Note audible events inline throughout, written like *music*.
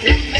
Yeah. *laughs*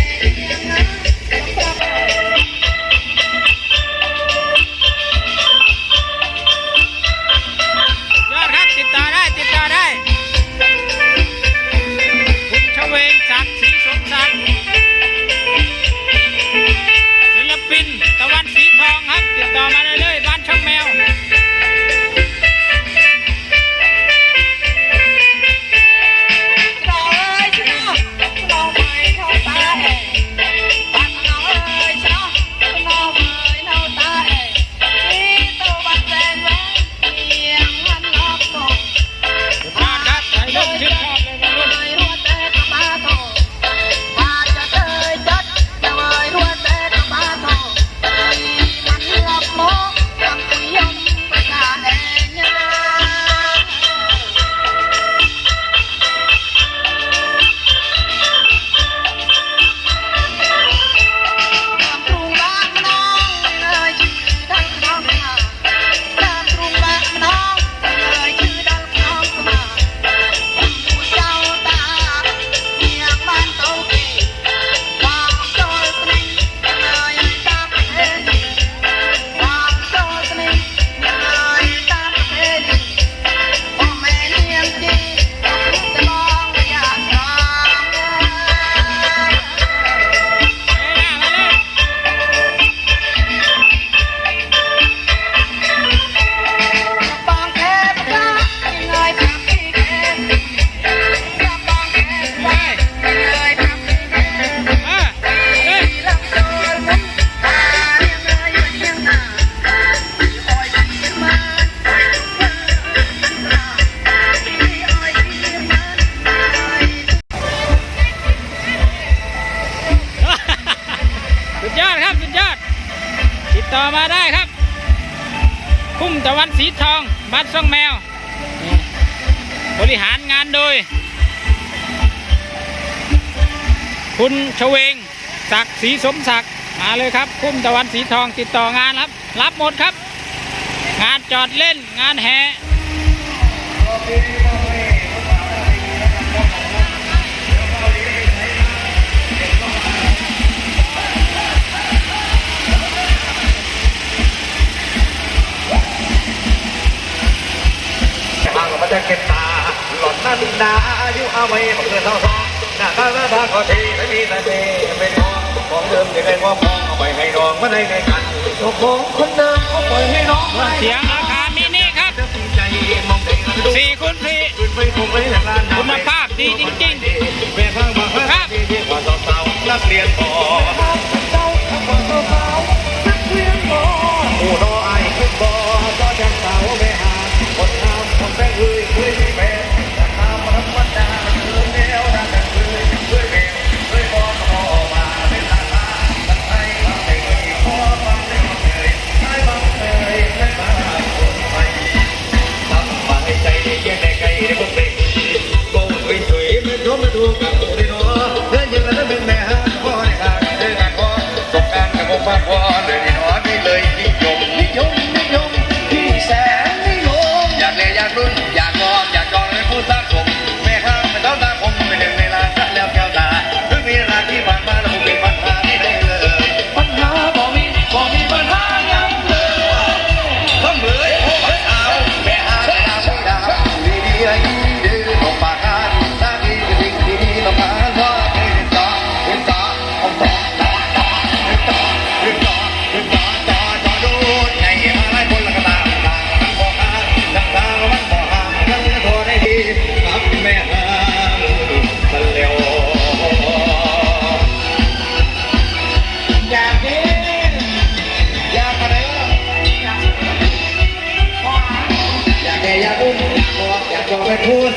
ตะวันสีทองบ้านซ่องแมว บริหารงานโดย คุณชเวงศักดิ์ศรีสมศักดิ์มาเลยครับ คุ้มตะวันสีทองติดต่องานครับ รับหมดครับ งานจอดเล่นงานแห่ ติดาอายุเอาไว้ยของเงินทองทองหน้าตาหน้าตาขอทีไม่มีแต่เดเป็นทองของเดิมจะใครว่าพองเอาไปให้ร้องมาใด้ไกันตกของคนเดิมเขาปล่อยให้น้องเสียงอาคารมินิครับสี่คุณพี่คุณภาพดีจริงๆครับนักเรียนพอ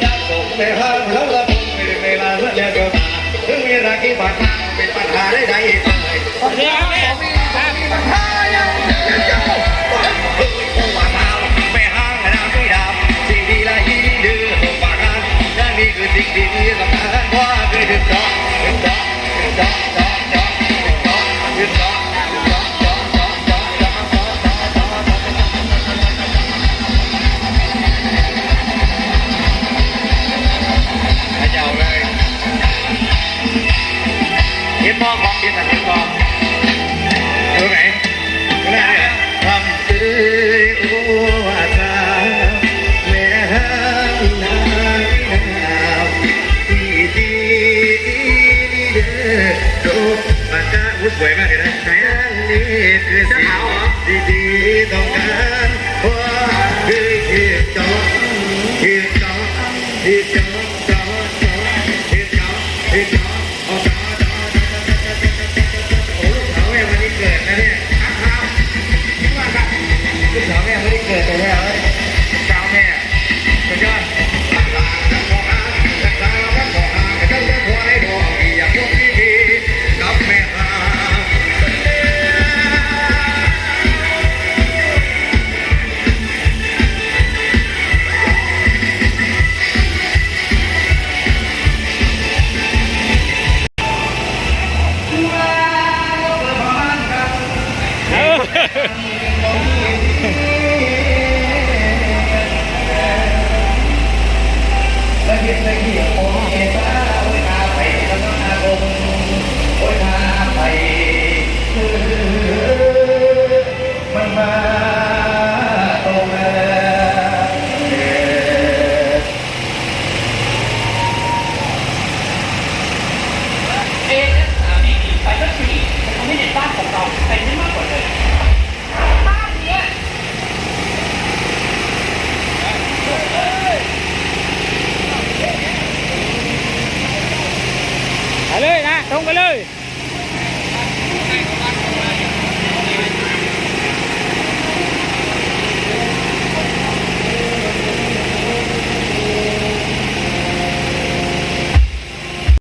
จะตกให้างแล้วลมุนเป็นเวลาเรื่องเดียวถึงมีรักกี่หาเป็นปัญหาได้ใดอีกเลยเดี๋ยมีปัญหา สวยมากเลยนะนี่คือสิ่งดีๆต้องการว่าคือคิดจอบคิดจอบคิดจบจบจอบคิดจอบคิดจบโอ้จบจบจบจบจบจบจอจบโอ้ลูกสาวแม่วันนี้เกิดนะเนี่ยครับครับลูกสาวแม่วันนี้เกิดแต่แล้ว เลย